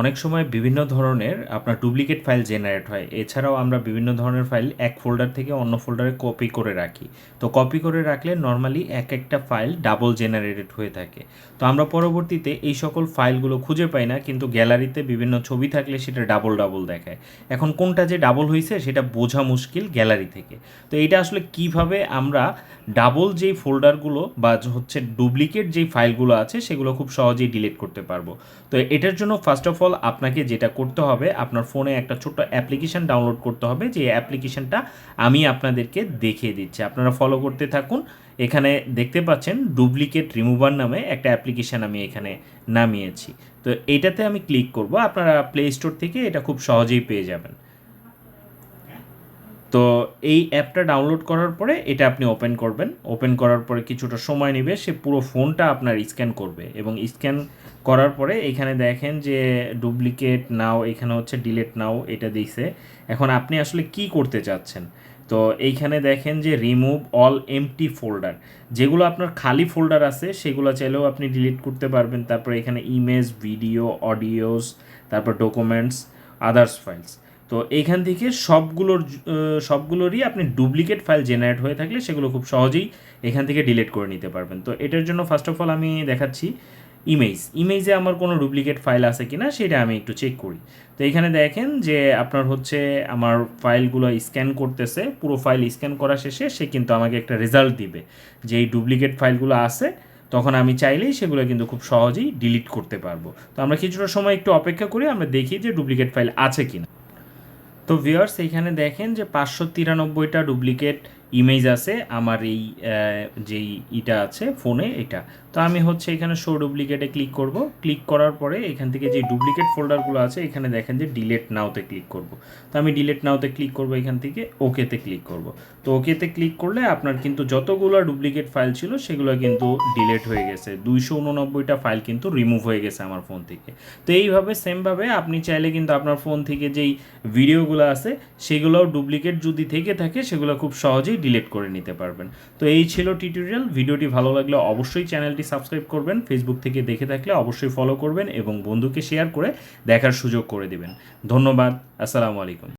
অনেক সময় বিভিন্ন ধরনের আপনার ডুপ্লিকেট ফাইল জেনারেট হয়। এছাড়াও আমরা বিভিন্ন ধরনের ফাইল এক ফোল্ডার থেকে অন্য ফোল্ডারে কপি করে রাখি। তো কপি করে রাখলে নর্মালি এক একটা ফাইল ডাবল জেনারেটেড হয়ে থাকে। তো আমরা পরবর্তীতে এই সকল ফাইলগুলো খুঁজে পাই না, কিন্তু গ্যালারিতে বিভিন্ন ছবি থাকলে সেটা ডাবল ডাবল দেখায়। এখন কোনটা যে ডাবল হয়েছে সেটা বোঝা মুশকিল গ্যালারি থেকে। তো এটা আসলে কীভাবে আমরা ডাবল যেই ফোল্ডারগুলো বা হচ্ছে ডুপ্লিকেট যেই ফাইলগুলো আছে সেগুলো খুব সহজেই ডিলিট করতে পারব। তো এটার জন্য ফার্স্ট অফ অল আপনাকে যেটা করতে হবে, আপনার ফোনে একটা ছোট্ট অ্যাপ্লিকেশান ডাউনলোড করতে হবে, যে অ্যাপ্লিকেশানটা আমি আপনাদেরকে দেখিয়ে দিচ্ছি। আপনারা ফলো করতে থাকুন। এখানে দেখতে পাচ্ছেন ডুপ্লিকেট রিমুভার নামে একটা অ্যাপ্লিকেশান আমি এখানে নামিয়েছি। তো এটাতে আমি ক্লিক করব। আপনারা প্লে স্টোর থেকে এটা খুব সহজেই পেয়ে যাবেন। তো এই অ্যাপটা ডাউনলোড করার পরে এটা আপনি ওপেন করবেন। ওপেন করার পরে কিছুটা সময় নেবে, সে পুরো ফোনটা আপনার স্ক্যান করবে এবং স্ক্যান করার পরে এখানে দেখেন যে ডুপ্লিকেট নাও, এখানে হচ্ছে ডিলেট নাও, এটা দিছে। এখন আপনি আসলে কি করতে চাচ্ছেন? তো এইখানে দেখেন যে রিমুভ অল এমটি ফোল্ডার। যেগুলো আপনার খালি ফোল্ডার আছে, সেগুলো চাইলেও আপনি ডিলিট করতে পারবেন। তারপর এখানে ইমেজ, ভিডিও, অডিওস, তারপর ডকুমেন্টস, আদার্স ফাইলস। তো এইখান থেকে সবগুলোর সবগুলোরই আপনি ডুপ্লিকেট ফাইল জেনারেট হয়ে থাকলে সেগুলো খুব সহজেই এখান থেকে ডিলিট করে নিতে পারবেন। তো এটার জন্য ফার্স্ট অফ অল আমি দেখাচ্ছি ইমেজ ইমেজে আমার কোনো ডুপ্লিকেট ফাইল আছে কিনা সেটা আমি একটু চেক করি। তো এখানে দেখেন যে আপনার হচ্ছে আমার ফাইলগুলো স্ক্যান করতেছে, পুরো ফাইল স্ক্যান করা শেষে সে কিন্তু আমাকে একটা রেজাল্ট দিবে যে এই ডুপ্লিকেট ফাইলগুলো আছে, তখন আমি চাইলেই সেগুলো কিন্তু খুব সহজেই ডিলিট করতে পারব। তো আমরা কিছুটা সময় একটু অপেক্ষা করি, আমরা দেখি যে ডুপ্লিকেট ফাইল আছে কিনা। তো ভিওর্স এইখানে দেখেন যে পাঁচশো তিরানব্বইটা ডুপ্লিকেট ইমেজ আছে, আমার এই যেই ইটা আছে ফোনে এটা। তো আমি হচ্ছে এখানে শো ডুপ্লিকেটে ক্লিক করব। ক্লিক করার পরে এখান থেকে যে ডুপ্লিকেট ফোল্ডারগুলো আছে, এখানে দেখেন যে ডিলেট নাওতে ক্লিক করব। তো আমি ডিলেট নাওতে ক্লিক করব এখান থেকে ওকেতে ক্লিক করব। তো ওকেতে ক্লিক করলে আপনার কিন্তু যতগুলো ডুপ্লিকেট ফাইল ছিল, সেগুলো কিন্তু ডিলেট হয়ে গেছে। দুইশো উননব্বইটা ফাইল কিন্তু রিমুভ হয়ে গেছে আমার ফোন থেকে। তো এইভাবে সেমভাবে আপনি চাইলে কিন্তু আপনার ফোন থেকে যেই ভিডিওগুলো আছে, সেগুলোও ডুপ্লিকেট যদি থেকে থাকে, সেগুলো খুব সহজেই ডিলিট করে নিতে পারবেন। তো এই ছিল টিউটোরিয়াল ভিডিওটি ভালো লাগলে অবশ্যই চ্যানেলটি সাবস্ক্রাইব করবেন ফেসবুক থেকে দেখে থাকলে অবশ্যই ফলো করবেন এবং বন্ধুকে শেয়ার করে দেখার সুযোগ করে দিবেন। ধন্যবাদ, আসসালামু আলাইকুম।